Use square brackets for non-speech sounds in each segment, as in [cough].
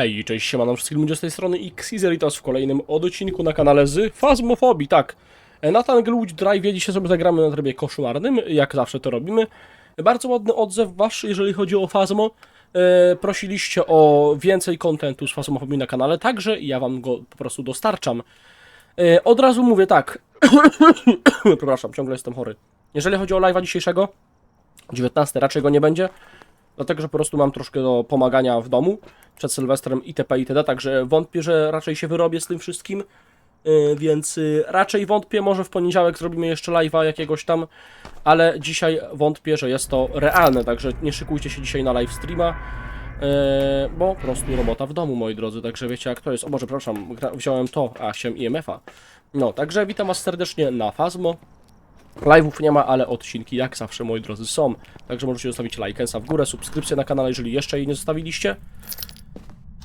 Hej, cześć, siemano wszystkim ludzie z tej strony Xizelitos w kolejnym odcinku na kanale z Fazmofobii, tak. E, Nathan Gludź Drive, dzisiaj sobie zagramy na trybie koszmarnym, jak zawsze to robimy. Bardzo ładny odzew wasz, jeżeli chodzi o Fazmo. E, prosiliście o więcej kontentu z Fazmofobii na kanale, także ja wam go po prostu dostarczam. E, od razu mówię tak, [coughs] przepraszam, ciągle jestem chory. Jeżeli chodzi o live'a dzisiejszego, 19 raczej go nie będzie, dlatego że po prostu mam troszkę do pomagania w domu przed Sylwestrem itp. itd. Także wątpię, że raczej się wyrobię z tym wszystkim. Yy, Więc yy, raczej wątpię, może w poniedziałek zrobimy jeszcze live'a jakiegoś tam, ale dzisiaj wątpię, że jest to realne, także nie szykujcie się dzisiaj na live streama, yy, bo po prostu robota w domu, moi drodzy, także wiecie jak to jest. O Boże, przepraszam, wziąłem to, a się IMF-a. No, także witam was serdecznie na Fazmo. Live'ów nie ma, ale odcinki jak zawsze, moi drodzy, są. Także możecie zostawić lajkensa w górę, subskrypcję na kanale, jeżeli jeszcze jej nie zostawiliście.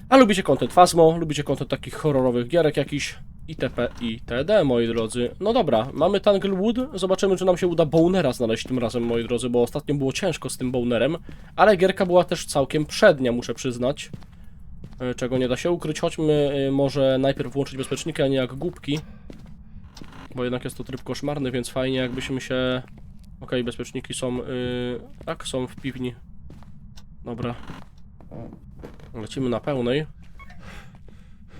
A lubicie content Fasmo, lubicie content takich horrorowych gierek jakiś itp. itd. moi drodzy. No dobra, mamy Tanglewood, zobaczymy czy nam się uda Bonera znaleźć tym razem, moi drodzy, bo ostatnio było ciężko z tym Bonerem, ale gierka była też całkiem przednia, muszę przyznać. E, Czego nie da się ukryć, chodźmy e, może najpierw włączyć bezpieczniki, a nie jak głupki. Bo jednak jest to tryb koszmarny, więc fajnie jakbyśmy się... Okej, bezpieczniki są... Yy... Tak, są w piwni. Dobra. Lecimy na pełnej.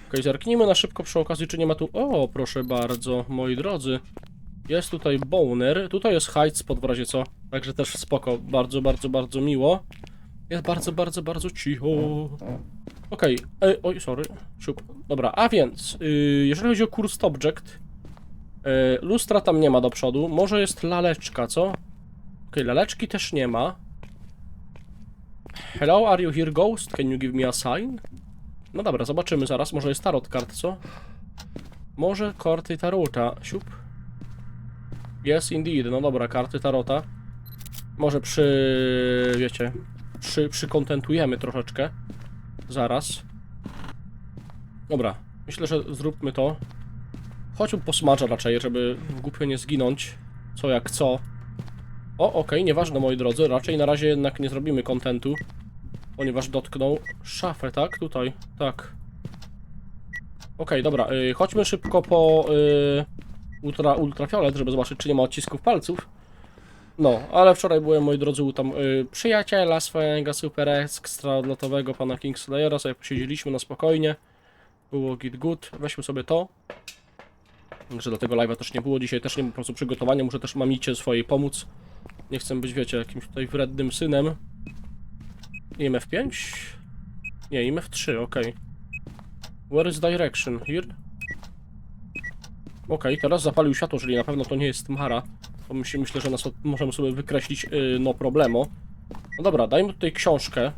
Okej, zerknijmy na szybko przy okazji, czy nie ma tu... O, proszę bardzo, moi drodzy. Jest tutaj boner, tutaj jest hide w razie co. Także też spoko, bardzo, bardzo, bardzo miło. Jest bardzo, bardzo, bardzo cicho. Okej, ej, oj, sorry, siup. Dobra, a więc, yy, jeżeli chodzi o Cursed Object, lustra tam nie ma do przodu, może jest laleczka, co? Okej, laleczki też nie ma. Hello, are you here, ghost? Can you give me a sign? No dobra, zobaczymy zaraz. Może jest tarot kart, co? Może karty tarota. Siup. Yes, indeed. No dobra, karty tarota. Może przy... wiecie... Przy, przykontentujemy troszeczkę. Zaraz. Dobra, myślę, że zróbmy to. Chodźmy po smadża raczej, żeby głupio nie zginąć. Co jak co. O, okej, nieważne moi drodzy, raczej na razie jednak nie zrobimy kontentu. Ponieważ dotknął szafę, tak? Tutaj, tak. Okej, dobra, y, chodźmy szybko po y, ultra, ultrafiolet, żeby zobaczyć, czy nie ma odcisków palców. No, ale wczoraj byłem, moi drodzy, u tam y, przyjaciela swojego super ekstra odlotowego, pana Kingslayera, sobie posiedzieliśmy na spokojnie. Było git good, weźmy sobie to. Że do tego live'a też nie było, dzisiaj też nie ma po prostu przygotowania, muszę też mamicie swojej pomóc. Nie chcę być, wiecie, jakimś tutaj wrednym synem. IMF 5? Nie, IMF 3, okej. Where is direction? Here? Okej, teraz zapalił światło, czyli na pewno to nie jest Mara. To myślę, myślę że nas możemy sobie wykreślić, yy, no problemo. No dobra, dajmy tutaj książkę.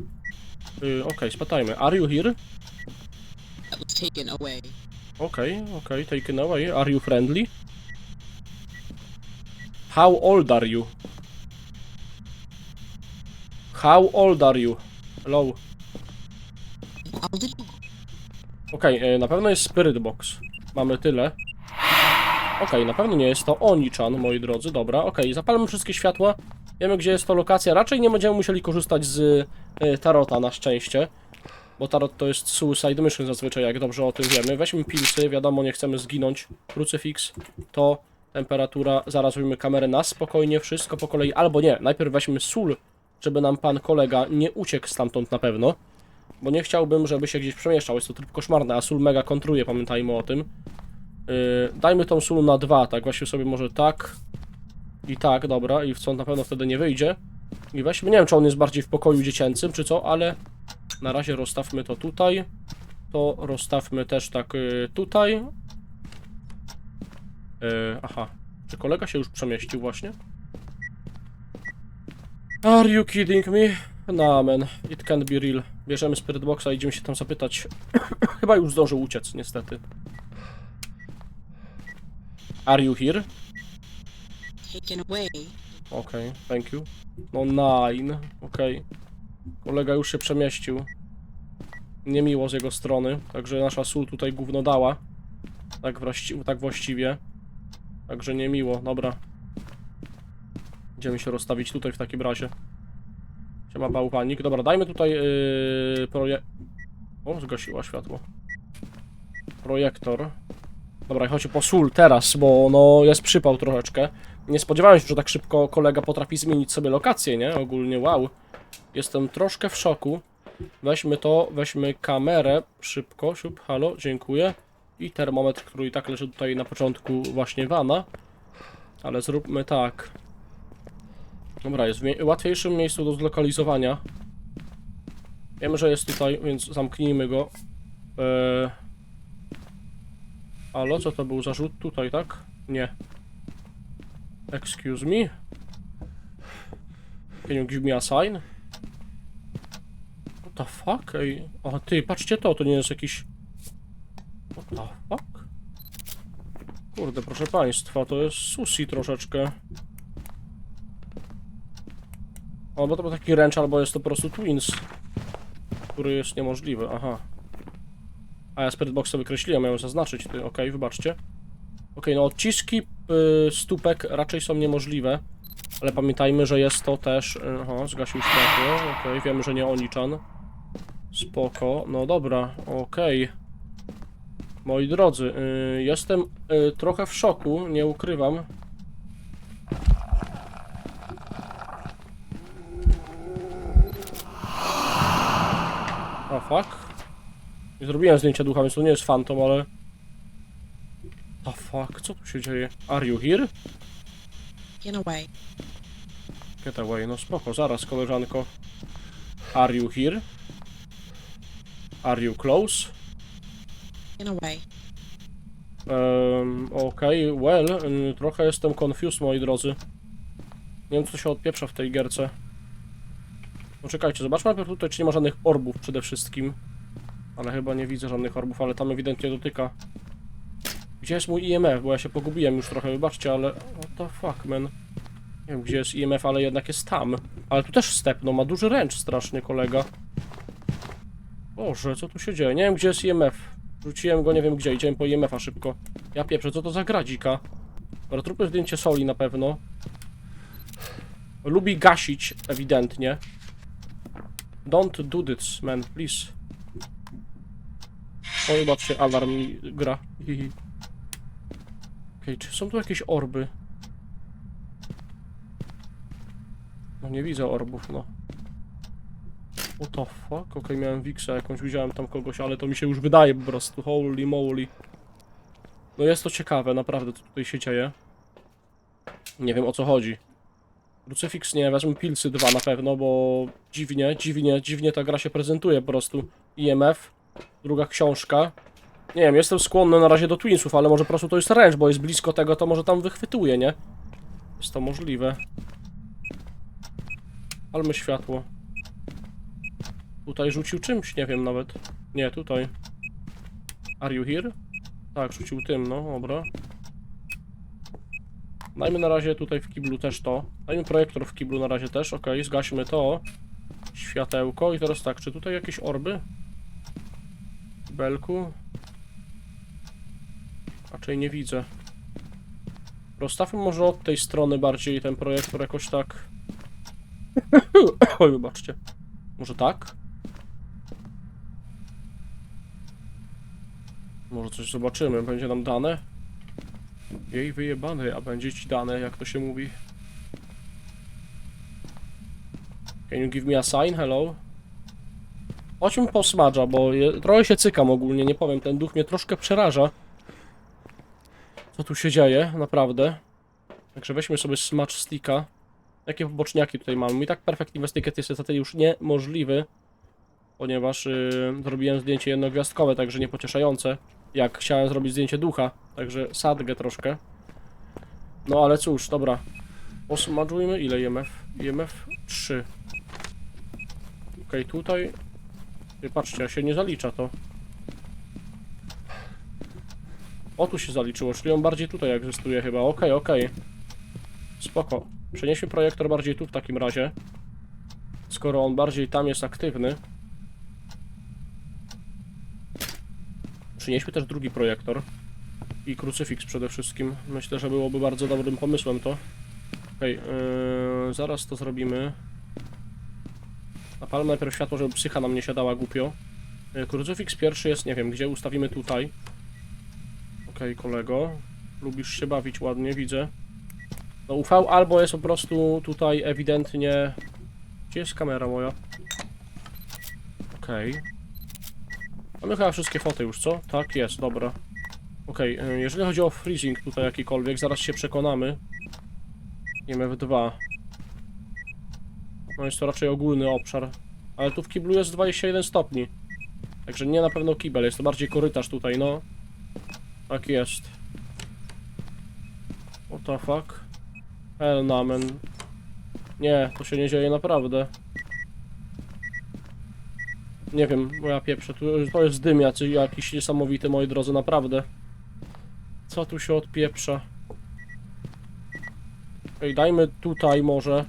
Yy, okej, spytajmy. Are you here? that was taken away. Okej, okej, taken away. Are you friendly? How old are you? How old are you? Hello. Okej, e, na pewno jest Spirit Box. Mamy tyle. Okej, na pewno nie jest to Oni-chan, moi drodzy. Dobra, okej, zapalmy wszystkie światła. Wiemy, gdzie jest to lokacja. Raczej nie będziemy musieli korzystać z e, Tarota, na szczęście. Bo Tarot to jest Suicide Mission zazwyczaj, jak dobrze o tym wiemy. Weźmy pilsy, wiadomo, nie chcemy zginąć. Krucyfiks, to temperatura. Zaraz weźmiemy kamerę na spokojnie, wszystko po kolei. Albo nie, najpierw weźmy sól, żeby nam pan kolega nie uciekł stamtąd na pewno. Bo nie chciałbym, żeby się gdzieś przemieszczał. Jest to tryb koszmarny, a sól mega kontruje, pamiętajmy o tym. Yy, dajmy tą sól na dwa, tak właśnie sobie może tak i tak, dobra, i w co na pewno wtedy nie wyjdzie. I weźmy, nie wiem czy on jest bardziej w pokoju dziecięcym, czy co, ale na razie rozstawmy to tutaj. To rozstawmy też tak yy, tutaj. Yy, aha, czy kolega się już przemieścił właśnie? Are you kidding me? No man, it can't be real. Bierzemy Spirit Boxa i idziemy się tam zapytać. [coughs] Chyba już zdążył uciec, niestety. Are you here? taken away? Okej, thank you. No nine, okej. Kolega już się przemieścił. Niemiło z jego strony, także nasza sól tutaj gówno dała. Tak, właści tak właściwie. Także niemiło, dobra. Idziemy się rozstawić tutaj w takim razie. Siema bałwanik. Dobra, dajmy tutaj yy, proje... O, zgasiła światło. Projektor. Dobra, chodź po sól teraz, bo no jest przypał troszeczkę. Nie spodziewałem się, że tak szybko kolega potrafi zmienić sobie lokację, nie? Ogólnie wow. Jestem troszkę w szoku. Weźmy to, weźmy kamerę, szybko, siup, halo, dziękuję. I termometr, który i tak leży tutaj na początku właśnie wana. Ale zróbmy tak. Dobra, jest w łatwiejszym miejscu do zlokalizowania. Wiemy, że jest tutaj, więc zamknijmy go. Eee... Co to był za rzut? Tutaj, tak? Nie. Excuse me? Can you give me a sign? The fuck? Ej, o ty, patrzcie to, to nie jest jakiś... What the fuck? Kurde, proszę państwa, to jest sushi troszeczkę. Albo to był taki wręcz, albo jest to po prostu Twins. Który jest niemożliwy, aha. A ja Spirit Boxa wykreśliłem, miałem zaznaczyć, ty, okej, wybaczcie. Okej, no odciski y, stópek raczej są niemożliwe. Ale pamiętajmy, że jest to też... y, Aha, zgasił światło, okej, wiemy, że nie Onichan. Spoko, no dobra, okej. Moi drodzy, y, jestem y, trochę w szoku, nie ukrywam. O fuck. Nie zrobiłem zdjęcia ducha, więc to nie jest fantom, ale... O fuck, co tu się dzieje? Are you here? Get away. Get away, no spoko, zaraz koleżanko. Are you here? Are you close? Get away. Um, Okej, well, y, trochę jestem confused, moi drodzy. Nie wiem, co się odpieprza w tej gierce. No czekajcie, zobaczmy najpierw tutaj, czy nie ma żadnych orbów przede wszystkim. Ale chyba nie widzę żadnych orbów, ale tam ewidentnie dotyka. Gdzie jest mój IMF? Bo ja się pogubiłem już trochę, wybaczcie, ale... What the fuck, man? Nie wiem, gdzie jest IMF, ale jednak jest tam. Ale tu też step, no ma duży ręcz strasznie, kolega. Boże, co tu się dzieje? Nie wiem, gdzie jest IMF. Rzuciłem go nie wiem gdzie, idziemy po IMF-a szybko. Ja pieprzę, co to za gradzika? Dobra, trupy zdjęcie soli na pewno. Lubi gasić, ewidentnie. Don't do this, man, please. O, zobaczcie, alarm mi gra. Okej, czy są tu jakieś orby? No nie widzę orbów, no. What the fuck? Okej, miałem Wixa jakąś, widziałem tam kogoś, ale to mi się już wydaje po prostu. Holy moly. No jest to ciekawe, naprawdę, co tutaj się dzieje. Nie wiem o co chodzi. Crucifix nie, wezmę Pilsy 2 na pewno, bo dziwnie, dziwnie, dziwnie ta gra się prezentuje po prostu. IMF, druga książka. Nie wiem, jestem skłonny na razie do Twinsów, ale może po prostu to jest ręcz, bo jest blisko tego, to może tam wychwytuje, nie? Jest to możliwe. Palmy światło. Tutaj rzucił czymś, nie wiem nawet. Nie, tutaj. Are you here? Tak, rzucił tym, no, dobra. Dajmy na razie tutaj w kiblu też to. Dajmy projektor w kiblu na razie też, okej, zgaśmy to. Światełko i teraz tak, czy tutaj jakieś orby? Belku? Raczej nie widzę. Rozstawmy może od tej strony bardziej ten projektor jakoś tak. [coughs] Oj, wybaczcie. Może tak? Może coś zobaczymy, będzie nam dane? Jej wyjebane, a będzie ci dane, jak to się mówi. Can you give me a sign? Hello? Chodźmy po smadża, bo je, trochę się cykam ogólnie, nie powiem, ten duch mnie troszkę przeraża. Co tu się dzieje, naprawdę. Także weźmy sobie smacz sticka. Jakie poboczniaki tutaj mamy? I tak Perfect Investigate jest niestety już niemożliwy. Ponieważ yy, zrobiłem zdjęcie jednogwiazdkowe, także niepocieszające. Jak chciałem zrobić zdjęcie ducha. Także sadgę troszkę. No ale cóż, dobra. Osmadżujmy. Ile IMF? IMF 3. Okej, tutaj... Ty, Patrzcie, a się nie zalicza to. O, tu się zaliczyło, czyli on bardziej tutaj egzystuje chyba. Okej, okej. Spoko. Przenieśmy projektor bardziej tu w takim razie. Skoro on bardziej tam jest aktywny. Przynieśmy też drugi projektor. I krucyfiks przede wszystkim. Myślę, że byłoby bardzo dobrym pomysłem to. Okej, yy, zaraz to zrobimy. Napalmy najpierw światło, żeby psycha nam nie siadała głupio. E, Krucyfiks pierwszy jest, nie wiem, gdzie ustawimy tutaj. Okej, kolego. Lubisz się bawić ładnie, widzę. No UV albo jest po prostu tutaj ewidentnie... Gdzie jest kamera moja? Okej. Mamy chyba wszystkie foty już, co? Tak, jest, dobra. Okej, e, jeżeli chodzi o freezing tutaj jakikolwiek, zaraz się przekonamy. IMF2. No jest to raczej ogólny obszar. Ale tu w kiblu jest 21 stopni. Także nie na pewno kibel, jest to bardziej korytarz tutaj, no. Tak jest. What the fuck? Hell man. Nie, to się nie dzieje naprawdę. Nie wiem, moja pieprze, tu, to jest dym jacy, jakiś niesamowity, moi drodzy, naprawdę. Co tu się odpieprza? Ej, dajmy tutaj może.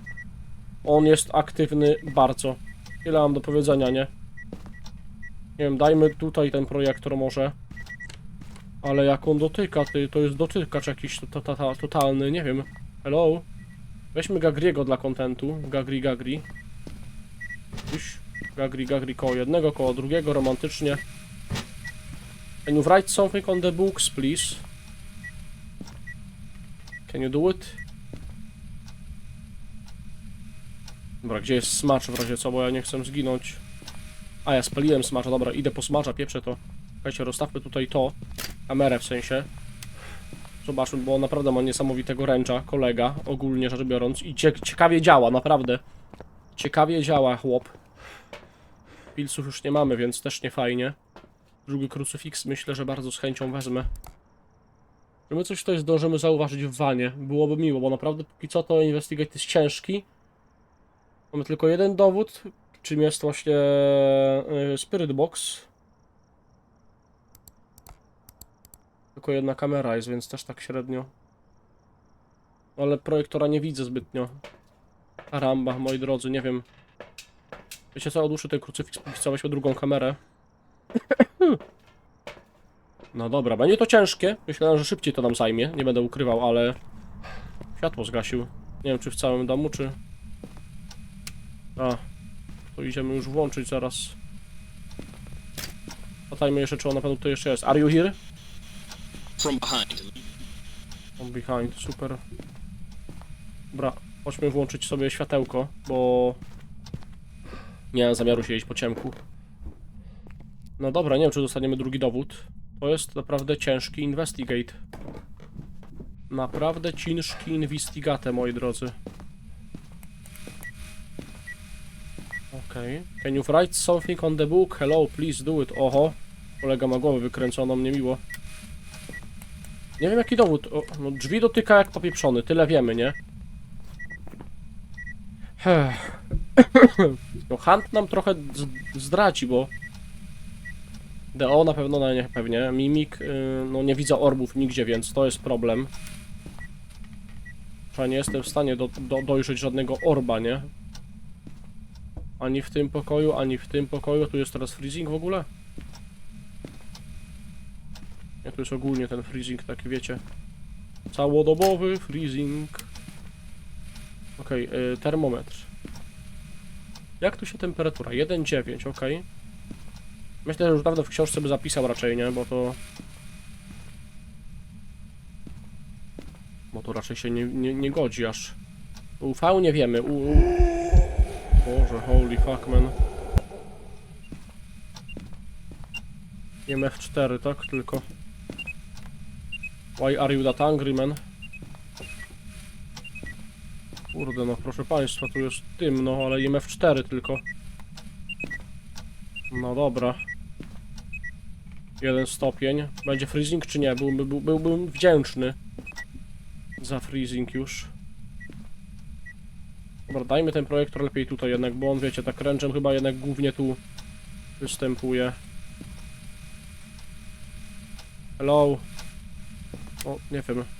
On jest aktywny bardzo. Tyle mam do powiedzenia, nie? Nie wiem, dajmy tutaj ten projektor może. Ale jak on dotyka, ty, to jest dotykacz jakiś to, to, to, to, totalny, nie wiem. Hello? Weźmy Gagriego dla kontentu. Gagri, Gagri. Iś. Gagri, Gagri koło jednego, koło drugiego, romantycznie. Can you write something on the books, please? Can you do it? Dobra, gdzie jest smacz w razie co, bo ja nie chcę zginąć. A, ja spaliłem smacza, dobra, idę po smacza, pieprzę to. Słuchajcie, rozstawmy tutaj to, kamerę w sensie. Zobaczmy, bo naprawdę ma niesamowitego ręcza, kolega, ogólnie rzecz biorąc. I cie ciekawie działa, naprawdę. Ciekawie działa, chłop. Pilców już nie mamy, więc też nie fajnie. Drugi krucyfiks myślę, że bardzo z chęcią wezmę. Czy my coś tutaj zdążymy zauważyć w wanie? Byłoby miło, bo naprawdę póki co to Investigate jest ciężki. Mamy tylko jeden dowód, czym jest właśnie yy, Spirit Box. Tylko jedna kamera jest, więc też tak średnio. Ale projektora nie widzę zbytnio. Karamba, moi drodzy, nie wiem. Wiecie co, odłóżę ten krucyfiks, póki co weźmy drugą kamerę. No dobra, będzie to ciężkie. Myślałem, że szybciej to nam zajmie, nie będę ukrywał, ale... Światło zgasił. Nie wiem, czy w całym domu, czy... A, to idziemy już włączyć zaraz. Patajmy jeszcze, czy on na pewno tutaj jeszcze jest. Are you here? From behind. On behind, super. Dobra, chodźmy włączyć sobie światełko, bo... Nie mam zamiaru siedzieć po ciemku. No dobra, nie wiem, czy dostaniemy drugi dowód. To jest naprawdę ciężki investigate. Naprawdę ciężki investigate, moi drodzy. Okej. Can you write something on the book? Hello, please do it. Oho. Kolega ma głowę wykręconą, niemiło. Nie wiem jaki dowód. O, no drzwi dotyka jak popieprzony, tyle wiemy, nie? Ech. No Hunt nam trochę z- zdradzi, bo... DO na pewno, no nie pewnie. Mimik, yy, no nie widzę orbów nigdzie, więc to jest problem. Że nie jestem w stanie do, do, dojrzeć żadnego orba, nie? Ani w tym pokoju, ani w tym pokoju. Tu jest teraz freezing w ogóle? Nie, to jest ogólnie ten freezing, taki wiecie. Całodobowy freezing. Okej, y, termometr. Jak tu się temperatura? 1,9, ok. Myślę, że już dawno w książce by zapisał raczej, nie? Bo to... Bo to raczej się nie, nie, nie godzi aż. UV nie wiemy. U, u... Boże, holy fuck, man. MF4, tak? Tylko. Why are you that angry, man? Kurde, no proszę państwa, tu jest tym, no ale IMF4 tylko. No dobra. Jeden stopień. Będzie freezing czy nie? Byłby, był, byłbym wdzięczny za freezing już. Dobra, dajmy ten projektor lepiej tutaj jednak, bo on wiecie, tak ręczem chyba jednak głównie tu występuje. Hello. O, nie wiem.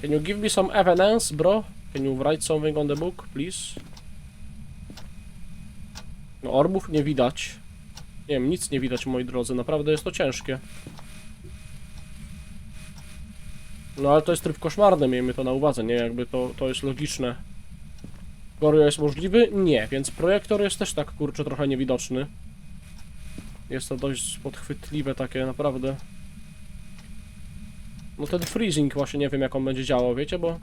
Can you give me some evidence, bro? Can you write something on the book, please? No, orbów nie widać. Nie wiem, nic nie widać, moi drodzy. Naprawdę jest to ciężkie. No, ale to jest tryb koszmarny, miejmy to na uwadze, nie? Jakby to, to jest logiczne. Gorio jest możliwy? Nie, więc projektor jest też tak, kurczę, trochę niewidoczny. Jest to dość podchwytliwe takie, naprawdę. No ten freezing właśnie nie wiem jak on będzie działał, wiecie, bo...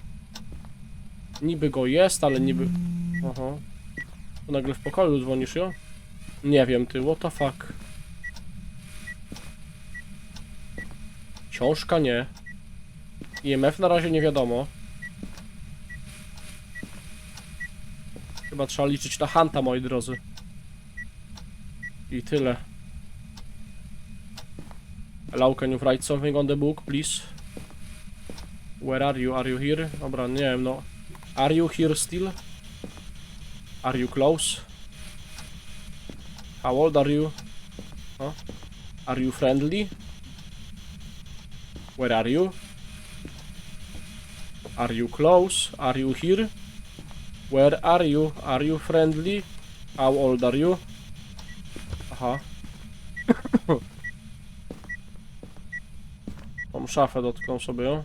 Niby go jest, ale niby... Aha. Tu nagle w pokoju dzwonisz, jo? Nie wiem, ty, what the fuck. Książka nie. IMF na razie nie wiadomo. Chyba trzeba liczyć na Hanta, moi drodzy. I tyle. Hello, can you write something on the book, please? Where are you? Are you here? Dobra, nie wiem, no. Are you here still? Are you close? How old are you? Huh? Are you friendly? Where are you? Are you close? Are you here? Where are you? Are you friendly? How old are you? Aha. [coughs] Tą szafę dotknął sobie.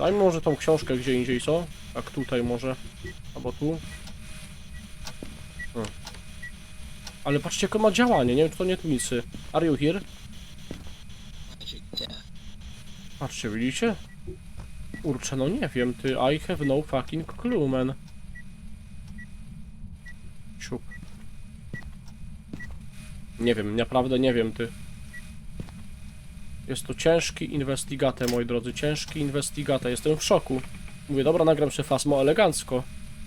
O. Daj może tą książkę gdzie indziej, co? Tak tutaj może. Albo tu. Hmm. Ale patrzcie jakie ma działanie, nie wiem czy to nie twinsy. Are you here? Patrzcie, widzicie? Kurczę, no nie wiem, ty. I have no fucking clue, man. Siup. Nie wiem, naprawdę nie wiem, ty. Jest to ciężki inwestigate, moi drodzy, ciężki inwestigate. Jestem w szoku. Mówię, dobra, nagram się fasmo elegancko.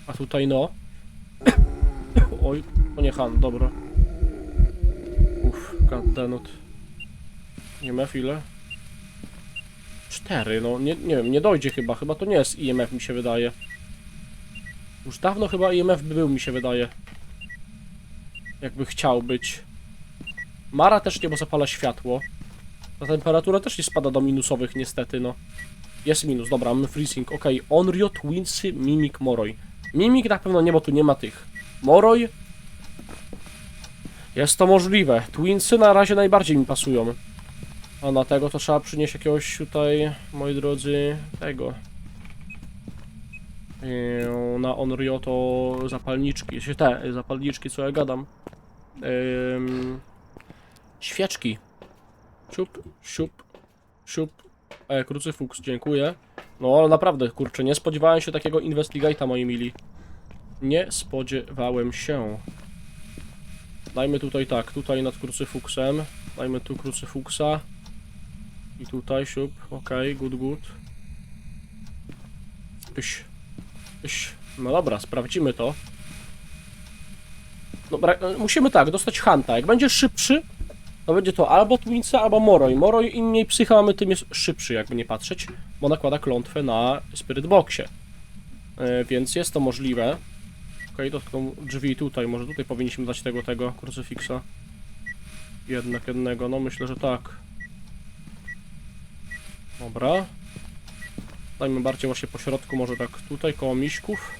A tutaj no. [coughs] Oj, to nie Han, dobra. Uff, goddammit. Ma chwilę. Cztery, no nie, nie wiem, nie dojdzie chyba, chyba to nie jest IMF mi się wydaje. Już dawno chyba IMF by był mi się wydaje. Jakby chciał być. Mara też nie, bo zapala światło. Ta temperatura też nie spada do minusowych niestety, no. Jest minus, dobra, mamy freezing, ok. Onryo, Twinsy, Mimik, Moroj. Mimik na pewno nie, bo tu nie ma tych. Moroj... Jest to możliwe. Twinsy na razie najbardziej mi pasują. A na tego to trzeba przynieść jakiegoś tutaj, moi drodzy, tego. Eee, Na Onryo to zapalniczki, te zapalniczki, co ja gadam. Ym, świeczki. Siup, siup, siup. E, krucyfuks, dziękuję. No ale naprawdę, kurczę, nie spodziewałem się takiego investigate'a, moi mili. Nie spodziewałem się. Dajmy tutaj tak, tutaj nad krucyfuksem. Dajmy tu krucyfuksa. I tutaj siup, okej, good, good. Pyś, pyś. No dobra, sprawdzimy to. E, musimy tak, dostać Hanta. Jak będzie szybszy, to będzie to albo Twinsa, albo Moroj. Moroj im mniej psycha mamy, tym jest szybszy, jakby nie patrzeć, bo nakłada klątwę na Spirit Boxie. E, więc jest to możliwe. Okej, dotkną drzwi tutaj, może tutaj powinniśmy dać tego, tego krucyfiksa. Jednak jednego, no myślę, że tak. Dobra. Dajmy bardziej właśnie po środku, może tak tutaj, koło miśków.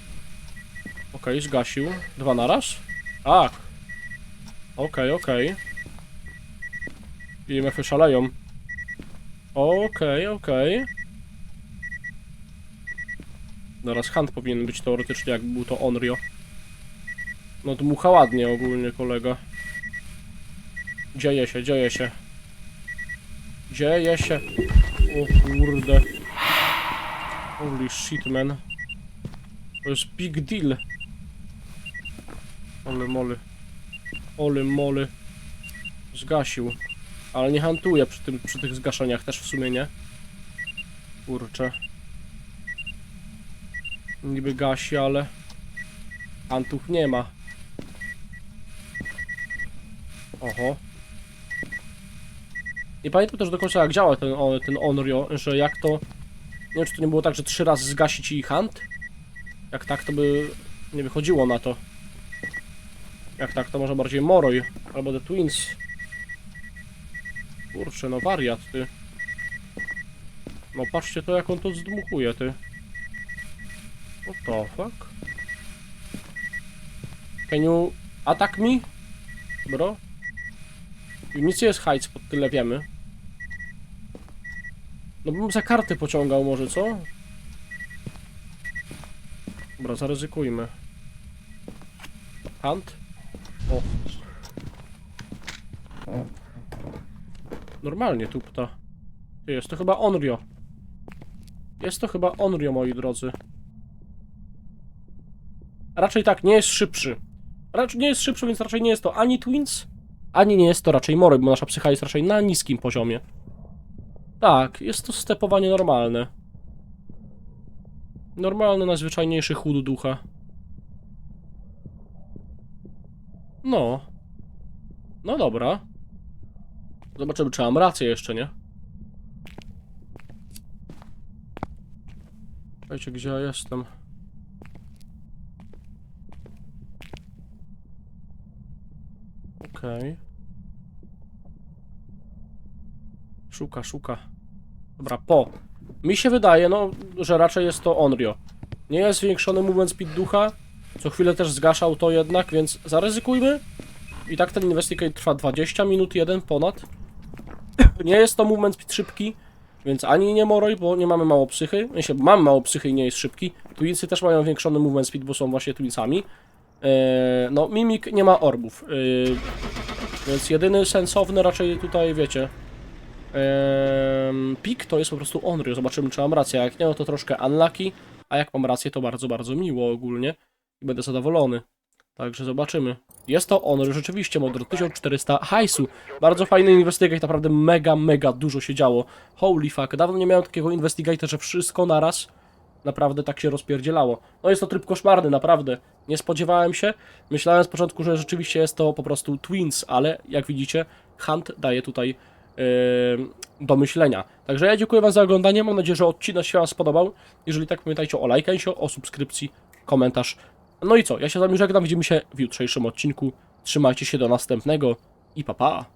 Okej, zgasił. Dwa naraz? Tak. Okej, okej. IMF-y szaleją. Okej, okej. Zaraz Hunt powinien być teoretycznie, jakby był to Onryo. No dmucha ładnie ogólnie kolega. Dzieje się, dzieje się. Dzieje się. O kurde. Holy shit, man. To jest big deal. Ole moly. Ole moly. Zgasił. Ale nie hantuje przy, tym, przy tych zgaszeniach też w sumie, nie? Kurczę. Niby gasi, ale... Hantów nie ma. Oho. Nie pamiętam też do końca jak działa ten, ten Onryo, że jak to... Nie wiem czy to nie było tak, że trzy razy zgasić i hunt? Jak tak to by nie wychodziło na to. Jak tak to może bardziej Moroj albo The Twins. Kurczę, no wariat ty. No patrzcie to jak on to zdmuchuje ty. What the fuck? Can you attack me? Bro? Nie jest hajc, pod tyle wiemy. No bym za karty pociągał może, co? Dobra, zaryzykujmy. Hunt? O. Normalnie tupta. Jest to chyba Onryo. Jest to chyba Onryo, moi drodzy. Raczej tak, nie jest szybszy. Raczej nie jest szybszy, więc raczej nie jest to ani Twins, ani nie jest to raczej Moroy, bo nasza psycha jest raczej na niskim poziomie. Tak, jest to stepowanie normalne. Normalny, najzwyczajniejszy chód ducha. No. No dobra. Zobaczymy, czy mam rację jeszcze, nie? Wiecie, gdzie ja jestem. Okej. Szuka, szuka. Dobra, po. Mi się wydaje, no, że raczej jest to Onryo. Nie jest zwiększony movement speed ducha. Co chwilę też zgaszał to jednak, więc zaryzykujmy. I tak ten investigate trwa 20 minut, jeden ponad. Nie jest to movement speed szybki, więc ani nie moroj, bo nie mamy mało psychy. Ja się mam mało psychy i nie jest szybki. Twinsy też mają większony movement speed, bo są właśnie twinsami. Eee, no, Mimik nie ma orbów. Eee, więc jedyny sensowny raczej tutaj, wiecie, Ehm, pik to jest po prostu Onryo. Zobaczymy, czy mam rację. Jak nie, no to troszkę unlucky, a jak mam rację, to bardzo, bardzo miło ogólnie i będę zadowolony. Także zobaczymy. Jest to Onryo, rzeczywiście, model 1400 hajsu. Bardzo fajny investigate, naprawdę mega, mega dużo się działo. Holy fuck, dawno nie miałem takiego investigata, że wszystko naraz naprawdę tak się rozpierdzielało. No jest to tryb koszmarny, naprawdę. Nie spodziewałem się. Myślałem z początku, że rzeczywiście jest to po prostu Twins, ale jak widzicie, Hunt daje tutaj yy, do myślenia. Także ja dziękuję Wam za oglądanie. Mam nadzieję, że odcinek się Wam spodobał. Jeżeli tak, pamiętajcie o lajkęsiu, o subskrypcji, komentarz. No i co? Ja się z Wami żegnam. Widzimy się w jutrzejszym odcinku. Trzymajcie się do następnego i pa pa!